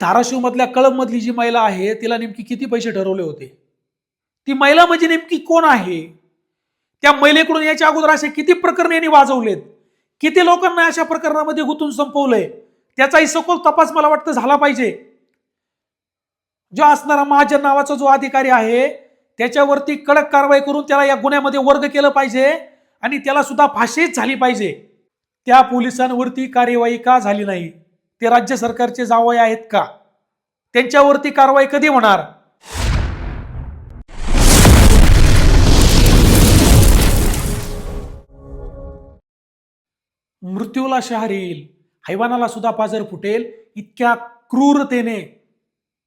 धाराशिवमधल्या कळंबमधली जी महिला आहे तिला नेमकी किती पैसे ठरवले होते? ती महिला म्हणजे नेमकी कोण आहे? त्या महिलेकडून याच्या अगोदर असे किती प्रकरण यांनी वाजवलेत? किती लोकांना अशा प्रकरणामध्ये गुंतून संपवलंय? त्याचाही सखोल तपास मला वाटतं झाला पाहिजे. जो असणारा महाजन नावाचा जो अधिकारी आहे त्याच्यावरती कडक कारवाई करून त्याला या गुन्ह्यामध्ये वर्ग केलं पाहिजे आणि त्याला सुद्धा फाशीच झाली पाहिजे. त्या पोलिसांवरती कार्यवाही का झाली नाही? ते राज्य सरकारचे जावई आहेत का? त्यांच्यावरती कारवाई कधी होणार? मृत्यूला शहर येईल. हैवानाला सुद्धा पाजर फुटेल. इतक्या क्रूरतेने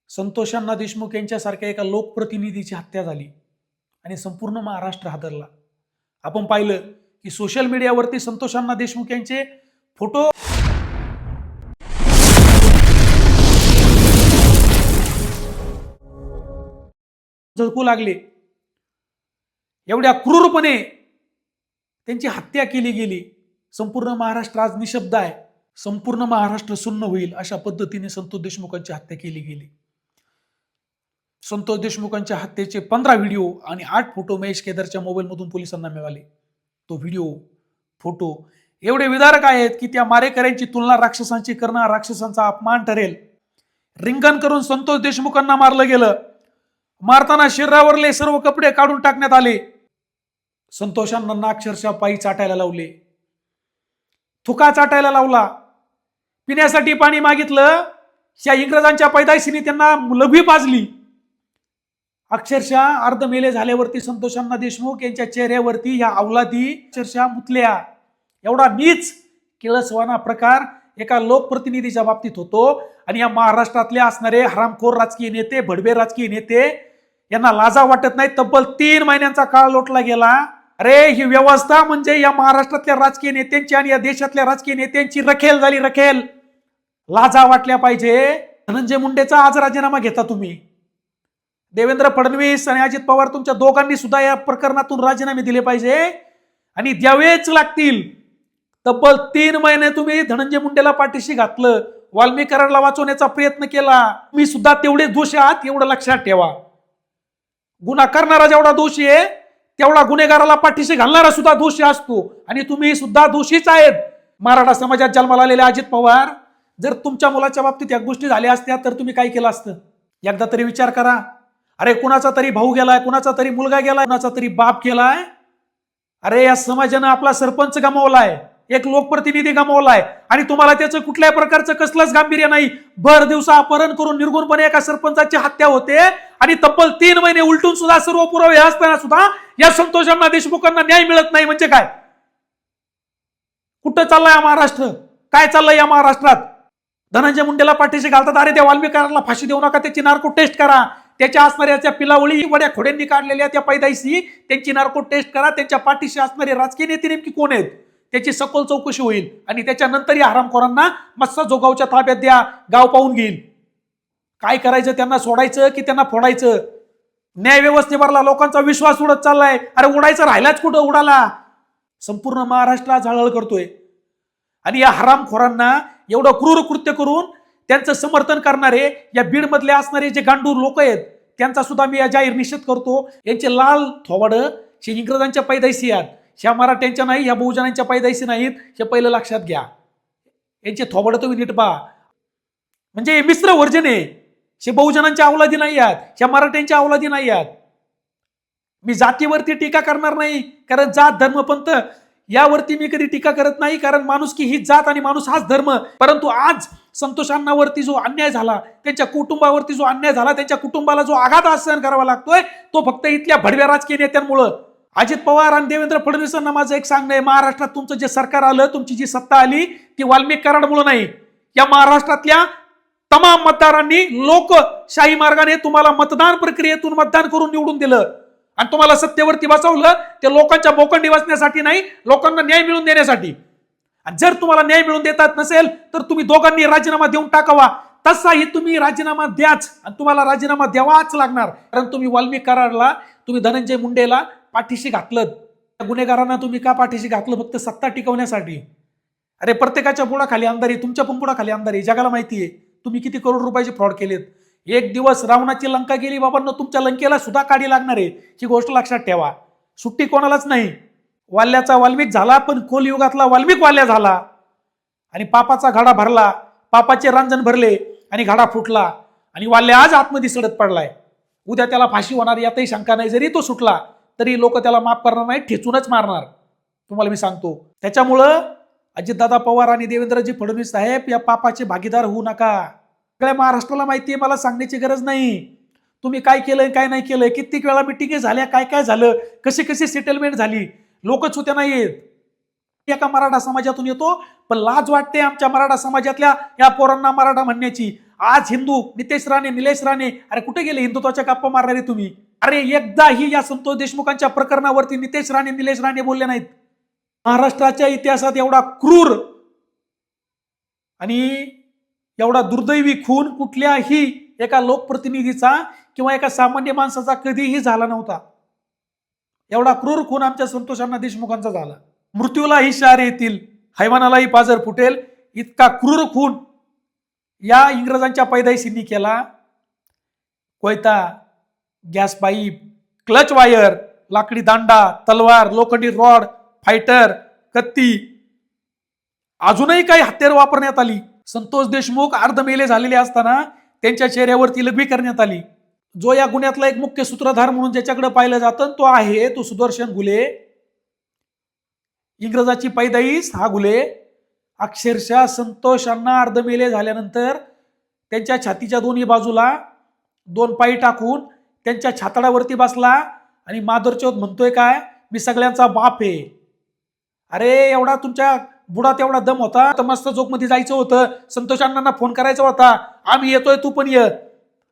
संतोषांना देशमुख यांच्यासारख्या एका लोकप्रतिनिधीची हत्या झाली आणि संपूर्ण महाराष्ट्र हादरला. आपण पाहिलं की सोशल मीडियावरती संतोषांना देशमुख यांचे फोटो झळकू लागले. एवढ्या क्रूरपणे त्यांची हत्या केली गेली. संपूर्ण महाराष्ट्र आज निशब्द आहे. संपूर्ण महाराष्ट्र सुन्न होईल अशा पद्धतीने संतोष देशमुखांची हत्या केली गेली. संतोष देशमुखांच्या हत्येचे पंधरा व्हिडिओ आणि आठ फोटो महेश केदारच्या मोबाईलमधून पोलिसांना मिळाले. तो व्हिडिओ फोटो एवढे विदारक आहेत की त्या मारेकऱ्यांची तुलना राक्षसांची करणं राक्षसांचा अपमान ठरेल. रिंगण करून संतोष देशमुखांना मारलं गेलं. मारताना शरीरावरले सर्व कपडे काढून टाकण्यात आले. संतोषांना अक्षरशः पायी चाटायला लावले. थुका चाटायला लावला. पिण्यासाठी पाणी मागितलं. या इंग्रजांच्या पैदाशीने त्यांना लभी पाजली. अक्षरशः अर्ध मेले झाल्यावरती संतोषांना देशमुख यांच्या चेहऱ्यावरती या अवलादी अक्षरशः मुतल्या. एवढा नीच किळसवाना प्रकार एका लोकप्रतिनिधीच्या बाबतीत होतो. आणि या महाराष्ट्रातले असणारे हरामखोर राजकीय नेते भडबे राजकीय नेते यांना लाजा वाटत नाही. तब्बल तीन महिन्यांचा काळ लोटला गेला. अरे ही व्यवस्था म्हणजे या महाराष्ट्रातल्या राजकीय नेत्यांची आणि या देशातल्या राजकीय नेत्यांची रखेल झाली रखेल. लाजा वाटल्या पाहिजे. धनंजय मुंडेचा आज राजीनामा घेता तुम्ही. देवेंद्र फडणवीस आणि अजित पवार तुमच्या दोघांनी सुद्धा या प्रकरणातून राजीनामे दिले पाहिजे. आणि द्यावेच लागतील. तब्बल तीन महिने तुम्ही धनंजय मुंडेला पाठीशी घातलं. वाल्मीकरणला वाचवण्याचा प्रयत्न केला. मी सुद्धा तेवढे दोष आहात एवढं लक्षात ठेवा. गुन्हा करणारा जेवढा दोषी आहे तेवढा गुन्हेगाराला पाठीशी घालणारा सुद्धा दोषी असतो. आणि तुम्ही सुद्धा दोषीच आहेत. मराठा समाजात जन्माला आलेले अजित पवार जर तुमच्या मुलाच्या बाबतीत या गोष्टी झाल्या असत्या तर तुम्ही काय केलं असतं? एकदा तरी विचार करा. अरे कुणाचा तरी भाऊ गेलाय कुणाचा तरी मुलगा गेलाय कुणाचा तरी बाप गेलाय. अरे या समाजानं आपला सरपंच गमावलाय. एक लोकप्रतिनिधी गमावलाय. आणि तुम्हाला त्याचं कुठल्याही प्रकारचं कसलंच गांभीर्य नाही. भर दिवसा अपहरण करून निर्गुणपणे एका सरपंचाची हत्या होते. आणि तब्बल तीन महिने उलटून सुद्धा सर्व पुरावे असताना सुद्धा या संतोषांना देशमुखांना न्याय मिळत नाही म्हणजे काय? कुठं चाललाय महाराष्ट्र? काय चाललंय या महाराष्ट्रात? धनंजय मुंडेला पाठीशी घालतात. अरे त्या वाल्मिकाराला फाशी देऊ नका. त्याची नार्को टेस्ट करा. त्याच्या असणाऱ्या त्या पिलावळी वड्या खोड्यांनी काढलेल्या त्या पैदाईशी त्यांची नार्को टेस्ट करा. त्यांच्या पाठीशी असणारे राजकीय नेते नेमकी कोण आहेत? त्याची सखोल चौकशी होईल आणि त्याच्यानंतर या हरामखोरांना मस्सा जोगावच्या ताब्यात द्या गाव पाहून घेईल. काय करायचं त्यांना सोडायचं की त्यांना फोडायचं? न्याय व्यवस्थेवरला लोकांचा विश्वास उडत चाललाय. अरे उडायचं राहिलाच कुठं उडाला? संपूर्ण महाराष्ट्र झळहळ करतोय. आणि या हरामखोरांना एवढं क्रूर कृत्य करून त्यांचं समर्थन करणारे या बीडमधले असणारे जे गांडूर लोक आहेत त्यांचा सुद्धा मी या जाहीर निषेध करतो. यांचे लाल थोवाडं हे इंग्रजांच्या पैदायशी आहेत. ह्या मराठ्यांच्या नाही ह्या बहुजनांच्या पैदायशी नाहीत हे पहिलं लक्षात घ्या. यांचे थोबडं तुम्ही नीट पहा. म्हणजे हे मिश्र वर्जन आहे. हे बहुजनांच्या अवलादी नाही आहेत ह्या मराठ्यांच्या अवलादी नाही आहेत. मी जातीवरती टीका करणार नाही कारण जात धर्म पंथ यावरती मी कधी टीका करत नाही कारण माणूस की ही जात आणि माणूस हाच धर्म. परंतु आज संतोषांनावरती जो अन्याय झाला त्यांच्या कुटुंबावरती जो अन्याय झाला त्यांच्या कुटुंबाला जो आघात सहन करावा लागतोय तो फक्त इथल्या भडव्या राजकीय नेत्यांमुळं. अजित पवार आणि देवेंद्र फडणवीसांना माझं एक सांगणं आहे. महाराष्ट्रात तुमचं जे सरकार आलं तुमची जी सत्ता आली ती वाल्मिक कराडमुळे नाही. या महाराष्ट्रातल्या तमाम मतदारांनी लोकशाही मार्गाने तुम्हाला मतदान प्रक्रियेतून मतदान करून निवडून दिलं. आणि तुम्हाला सत्तेवरती बसवलं ते लोकांच्या बोकंडी वाचण्यासाठी नाही लोकांना न्याय मिळवून देण्यासाठी. आणि जर तुम्हाला न्याय मिळवून देतात नसेल तर तुम्ही दोघांनी राजीनामा देऊन टाकावा. तसाही तुम्ही राजीनामा द्याच आणि तुम्हाला राजीनामा द्यावाच लागणार. कारण तुम्ही वाल्मिक कराडला तुम्ही धनंजय मुंडेला पाठीशी घातलं त्या गुन्हेगारांना तुम्ही का पाठीशी घातलं फक्त सत्ता टिकवण्यासाठी? अरे प्रत्येकाच्या बुडाखाली आमदारी तुमच्या पण बुडाखाली आमदारी जगाला माहिती आहे. तुम्ही किती करोड रुपयाचे फ्रॉड केलेत. एक दिवस रावणाची लंका गेली बाबांना तुमच्या लंकेला सुद्धा काढी लागणार आहे. ही गोष्ट लक्षात ठेवा. सुट्टी कोणालाच नाही. वाल्याचा वाल्मिक झाला पण कोलयुगातला वाल्मिक वाल्या झाला. आणि पापाचा घडा भरला पापाचे रांजण भरले आणि घडा फुटला. आणि वाल्या आज आतमध्ये सडत पडलाय. उद्या त्याला फाशी होणार यातही शंका नाही. जरी तो सुटला तरी लोक त्याला माफ करणार नाही ठेचूनच मारणार. तुम्हाला मी सांगतो. त्याच्यामुळं अजितदादा पवार आणि देवेंद्रजी फडणवीस साहेब या पापाचे भागीदार होऊ नका. सगळ्या महाराष्ट्राला माहिती आहे मला सांगण्याची गरज नाही. तुम्ही काय केलंय काय नाही केलंय कित्येक वेळा मिटिंग झाल्या काय काय झालं कशी कशी सेटलमेंट झाली लोकच होत्या नाहीत एका मराठा समाजातून येतो पण लाज वाटते आमच्या मराठा समाजातल्या या पोरांना मराठा म्हणण्याची. आज हिंदू नितेश राणे निलेश राणे अरे कुठे गेले हिंदुत्वाच्या गप्पा मारणारे तुम्ही? अरे एकदाही या संतोष देशमुखांच्या प्रकरणावरती नितेश राणे निलेश राणे बोलले नाहीत. महाराष्ट्राच्या इतिहासात एवढा क्रूर आणि एवढा दुर्दैवी खून कुठल्याही एका लोकप्रतिनिधीचा किंवा एका सामान्य माणसाचा कधीही झाला नव्हता. एवढा क्रूर खून आमच्या संतोषांना देशमुखांचा झाला. मृत्यूलाही शार येतील हैवानालाही पाजर फुटेल. इतका क्रूर खून या इंग्रजांच्या पैदाईशींनी केला. कोयता गॅस पाईप क्लच वायर लाकडी दांडा तलवार लोखंडी रॉड फायटर कत्ती अजूनही काही हत्यार वापरण्यात आली. संतोष देशमुख अर्धमेले झालेले असताना त्यांच्या चेहऱ्यावरती लघवी करण्यात आली. जो या गुन्ह्यातला एक मुख्य सूत्रधार म्हणून ज्याच्याकडे पाहिलं जातं तो आहे तो सुदर्शन गुले इंग्रजाची पैदाईस हा गुले अक्षरशः संतोषांना अर्धमेले झाल्यानंतर त्यांच्या छातीच्या दोन्ही बाजूला दोन पायी टाकून त्यांच्या छातडावरती बसला आणि माधुरचोत म्हणतोय काय मी सगळ्यांचा बाप आहे. अरे एवढा तुमच्या बुडात एवढा दम होता? तर मस्त जोकमध्ये जायचं होतं. संतोष अण्णांना फोन करायचा होता. आम्ही येतोय तू पण ये.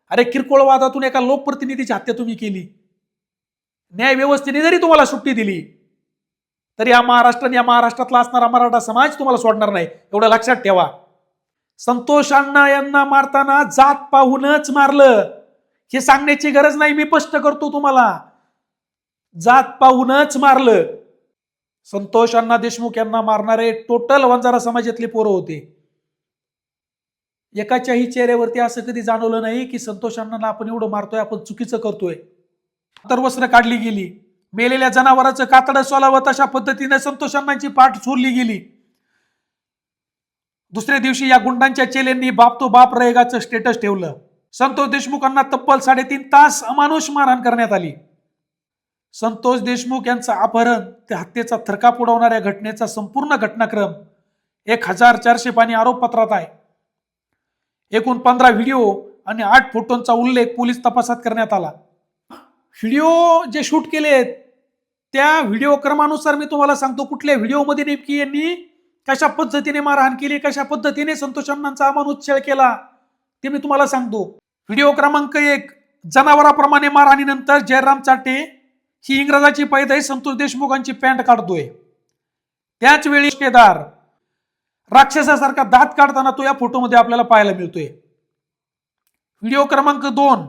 अरे किरकोळ वादातून एका लोकप्रतिनिधीची हत्या तुम्ही केली. न्याय व्यवस्थेने जरी तुम्हाला सुट्टी दिली तर या महाराष्ट्र या महाराष्ट्रातला असणारा मराठा समाज तुम्हाला सोडणार नाही. एवढं लक्षात ठेवा. संतोष अण्णा यांना मारताना जात पाहूनच मारलं. हे सांगण्याची गरज नाही मी स्पष्ट करतो तुम्हाला. जात पाहूनच मारलं. संतोष अण्णा देशमुख यांना मारणारे टोटल वंजारा समाजातले पोरं होते. एकाच्याही चेहऱ्यावरती असं कधी जाणवलं नाही की संतोष अण्णांना आपण एवढं मारतोय आपण चुकीचं करतोय. तर वस्त्र काढली गेली. मेलेल्या जनावराचं कातडं सोलावं तशा पद्धतीने संतोष पाठ सोडली गेली. दुसऱ्या दिवशी या गुंडांच्या चेलेंनी बाप तो बाप रहेगाचं स्टेटस ठेवलं. संतोष देशमुखांना तब्बल साडेतीन तास अमानुष मारहाण करण्यात आली. संतोष देशमुख यांचं अपहरण ते हत्येचा थरकाप उडवणाऱ्या घटनेचा संपूर्ण घटनाक्रम एक हजार चारशे पाणी आरोपपत्रात आहे. एकूण पंधरा व्हिडिओ आणि आठ फोटोंचा उल्लेख पोलीस तपासात करण्यात आला. व्हिडिओ जे शूट केलेत त्या व्हिडिओ क्रमानुसार मी तुम्हाला सांगतो कुठल्या व्हिडिओमध्ये नेमकी यांनी कशा पद्धतीने मारहाण केली कशा पद्धतीने संतोष अण्णांचा अमान छळ केला ते मी तुम्हाला सांगतो. व्हिडिओ क्रमांक एक जनावराप्रमाणे मारहाणीनंतर जयराम चाटे ही इंग्रजाची पैदाई संतोष देशमुखांची पॅन्ट काढतोय. त्याच वेळी केदार राक्षसासारखा दात काढताना तो या फोटोमध्ये आपल्याला पाहायला मिळतोय. व्हिडिओ क्रमांक दोन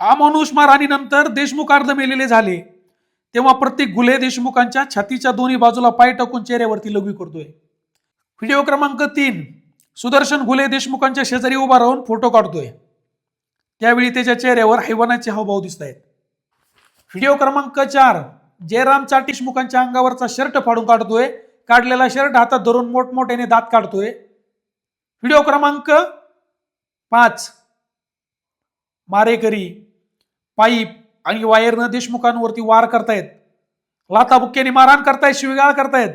अमानुष मारहाणीनंतर देशमुख अर्ध मेलेले झाले. तेव्हा प्रत्येक गुले देशमुखांच्या छातीच्या दोन्ही बाजूला पाय टाकून चेहऱ्यावरती लघवी करतोय. व्हिडिओ क्रमांक तीन सुदर्शन गुले देशमुखांच्या शेजारी उभा राहून फोटो काढतोय. त्यावेळी त्याच्या चेहऱ्यावर हैवानाचे हावभाव दिसत आहेत व्हिडिओ क्रमांक चार जयराम चाटीशमुखांच्या अंगावरचा शर्ट फाडून काढतोय. काढलेला शर्ट हातात धरून मोठमोठ्याने दात काढतोय. व्हिडिओ क्रमांक पाच मारेकरी पाईप आणि वायरनं देशमुखांवरती वार करतायत. लाताबुक्क्याने मारहाण करतायत शिवीगाळ करतायत.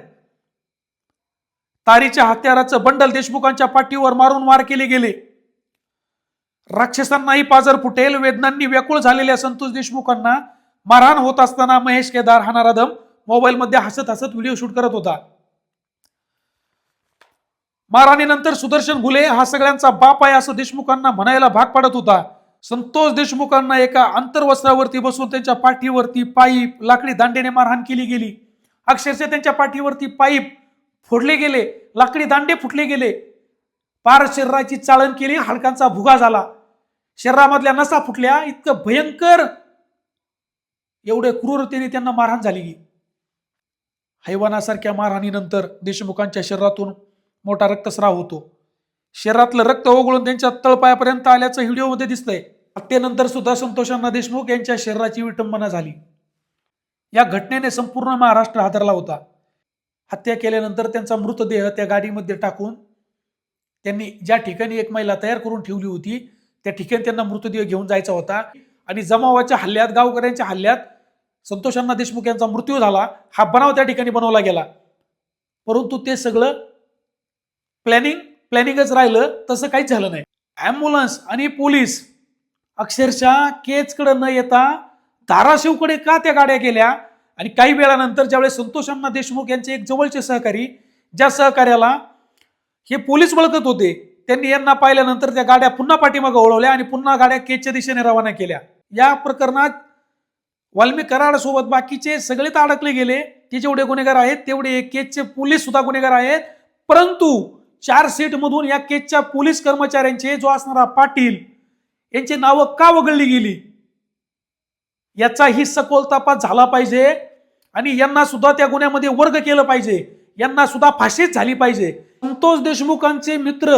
तारीच्या हत्याराचं बंडल देशमुखांच्या पाठीवर मारून वार केले गेले. राक्षसांनाही पाजर फुटेल वेदनांनी व्याकुळ झालेल्या संतोष देशमुखांना मारहाण होत असताना महेश केदार हा नारादम मोबाईलमध्ये हसत हसत व्हिडिओ शूट करत होता. मारहाणीनंतर सुदर्शन घुले हा सगळ्यांचा बाप आहे असं देशमुखांना म्हणायला भाग पडत होता. संतोष देशमुखांना एका अंतर्वस्त्रावरती बसून त्यांच्या पाठीवरती पाईप लाकडी दांडेने मारहाण केली गेली. अक्षरशः त्यांच्या पाठीवरती पाईप फोडले गेले लाकडी दांडे फुटले गेले. पार शरीराची चाळण केली हाडकांचा भुगा झाला. शरीरामधल्या नसा फुटल्या इतकं भयंकर एवढे क्रूरतेने त्यांना मारहाण झाली की हैवानासारख्या मारहाणीनंतर देशमुखांच्या शरीरातून मोठा रक्तस्राव होतो. शरीरातलं रक्त ओघळून त्यांच्या तळपायापर्यंत आल्याचं व्हिडिओमध्ये दिसतंय. हत्येनंतर सुद्धा संतोषांना देशमुख यांच्या शरीराची विटंबना झाली. या घटनेने संपूर्ण महाराष्ट्र हादरला होता. हत्या केल्यानंतर त्यांचा मृतदेह त्या गाडीमध्ये टाकून त्यांनी ज्या ठिकाणी एक महिला तयार करून ठेवली होती त्या ठिकाणी त्यांना मृतदेह घेऊन जायचा होता. आणि जमावाच्या हल्ल्यात गावकऱ्यांच्या हल्ल्यात संतोषांना देशमुख यांचा मृत्यू झाला. हा बनाव त्या ठिकाणी बनवला गेला. परंतु ते सगळं प्लॅनिंग प्लॅनिंगच राहिलं. तसं काहीच झालं नाही. ॲम्ब्युलन्स आणि पोलीस अक्षरशः केजकडे न येता धाराशिवकडे का त्या गाड्या गेल्या? आणि काही वेळानंतर ज्यावेळेस संतोष अण्णा देशमुख यांचे एक जवळचे सहकारी ज्या सहकार्याला हे पोलीस वळखत होते त्यांनी यांना पाहिल्यानंतर त्या गाड्या पुन्हा पाठीमागे वळवल्या आणि पुन्हा गाड्या केजच्या दिशेने रवाना केल्या. या प्रकरणात वाल्मी कराड सोबत बाकीचे सगळेच अडकले गेले. ते जेवढे गुन्हेगार आहेत तेवढे केजचे पोलीस सुद्धा गुन्हेगार आहेत. परंतु चार सीटमधून या केजच्या पोलीस कर्मचाऱ्यांचे जो असणारा पाटील यांची नावं का वगळली गेली? याचाही सखोल तपास झाला पाहिजे आणि यांना सुद्धा त्या गुन्ह्यामध्ये वर्ग केलं पाहिजे. यांना सुद्धा फाशीच झाली पाहिजे. संतोष देशमुखांचे मित्र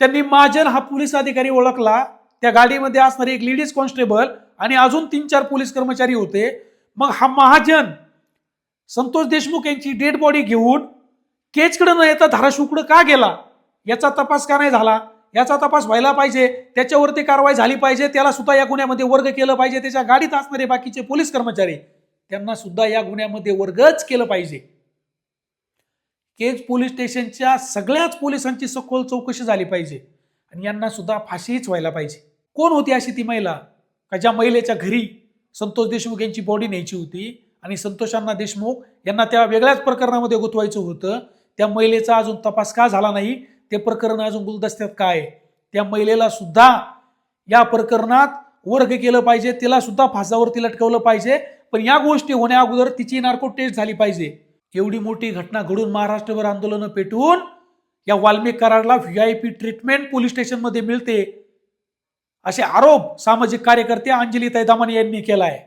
त्यांनी महाजन हा पोलीस अधिकारी ओळखला. त्या गाडीमध्ये असणारी एक लेडीज कॉन्स्टेबल आणि अजून तीन चार पोलीस कर्मचारी होते. मग हा महाजन संतोष देशमुख यांची डेड बॉडी घेऊन केचकडं न येता धाराशिवकडं का गेला? याचा तपास का नाही झाला? याचा तपास व्हायला पाहिजे त्याच्यावरती कारवाई झाली पाहिजे त्याला सुद्धा या गुन्ह्यामध्ये वर्ग केलं पाहिजे त्याच्या गाडीत असणारे बाकीचे पोलीस कर्मचारी त्यांना सुद्धा या गुन्ह्यामध्ये वर्गच केलं पाहिजे. केज पोलीस स्टेशनच्या सगळ्याच पोलिसांची सखोल चौकशी झाली पाहिजे आणि यांना सुद्धा फाशीच व्हायला पाहिजे. कोण होती अशी ती महिला? का ज्या महिलेच्या घरी संतोष देशमुख यांची बॉडी न्यायची होती आणि संतोषांना देशमुख यांना त्या वेगळ्याच प्रकरणामध्ये गुंतवायचं होतं? त्या महिलेचा अजून तपास का झाला नाही? ते प्रकरण अजून गुलदस्त्यात काय त्या महिलेला सुद्धा या प्रकरणात वर्ग केलं पाहिजे तिला सुद्धा फासावरती लटकवलं पाहिजे पण या गोष्टी होण्या अगोदर तिची नार्को टेस्ट झाली पाहिजे. एवढी मोठी घटना घडून महाराष्ट्रभर आंदोलनं पेटवून या Valmik कराडला V I P treatment police स्टेशनमध्ये मिळते. असे आरोप सामाजिक कार्यकर्ते अंजली तैदामाने यांनी केला आहे